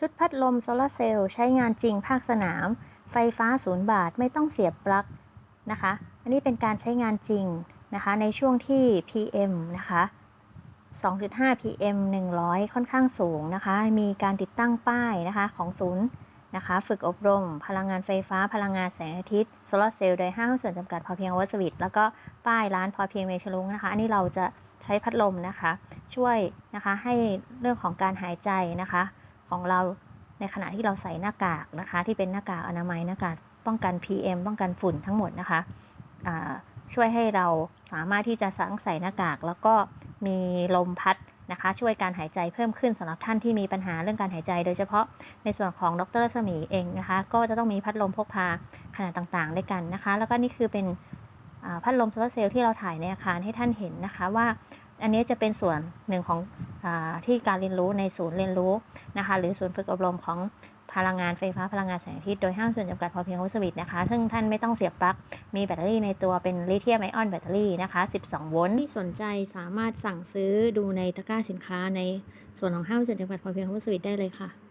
ชุดพัดลมโซลาร์เซลล์ใช้งานจริงภาคสนาม ไฟฟ้าศูนย์บาทไม่ต้องเสียบปลั๊กนะคะ อันนี้เป็นการใช้งานจริงนะคะในช่วงที่ PM นะคะ 2.5 PM 100 ค่อนข้างสูงนะคะ มีการติดตั้งป้ายนะคะของศูนย์นะคะ ฝึกอบรม พลังงานไฟฟ้า พลังงานแสงอาทิตย์โซลาร์เซลล์โดยห้างส่วนจำกัดพอเพียงวัสวิตแล้วก็ป้ายร้านพอเพียงเมชลุงนะคะ อันนี้เราจะใช้พัดลมนะคะ ช่วยนะคะให้เรื่องของการหายใจนะคะ ของเราในขณะที่เราใส่หน้ากากนะคะ ที่เป็นหน้ากากอนามัยหน้ากากป้องกัน PM ป้องกันฝุ่นทั้งหมดนะคะช่วยให้เราสามารถที่จะสังใส่หน้ากาก แล้วก็มีลมพัดนะคะ ช่วยการหายใจเพิ่มขึ้นสำหรับท่านที่มีปัญหาเรื่องการหายใจ โดยเฉพาะในส่วนของดรสมีเองนะคะ ก็จะต้องมีพัดลมพกพาขนาดต่างๆด้วยกันนะคะ แล้วก็นี่คือเป็นพัดลมโซลาร์เซลล์ที่เราถ่ายในอาคารให้ท่านเห็นนะคะว่า อันนี้จะเป็นส่วนหนึ่งของ ที่การเรียนรู้ในศูนย์เรียนรู้นะคะ หรือศูนย์ฝึกอบรมของพลังงานไฟฟ้าพลังงานแสงอาทิตย์โดยห้างส่วนจำกัดพอเพียงโฮสวิตนะคะ ซึ่งท่านไม่ต้องเสียบปลั๊ก มีแบตเตอรี่ในตัวเป็นลิเธียมไอออนแบตเตอรี่นะคะ 12 โวลต์ที่สนใจสามารถสั่งซื้อดูในตะกร้าสินค้าในส่วนของห้างส่วนจำกัดพอเพียงโฮสวิตได้เลยค่ะ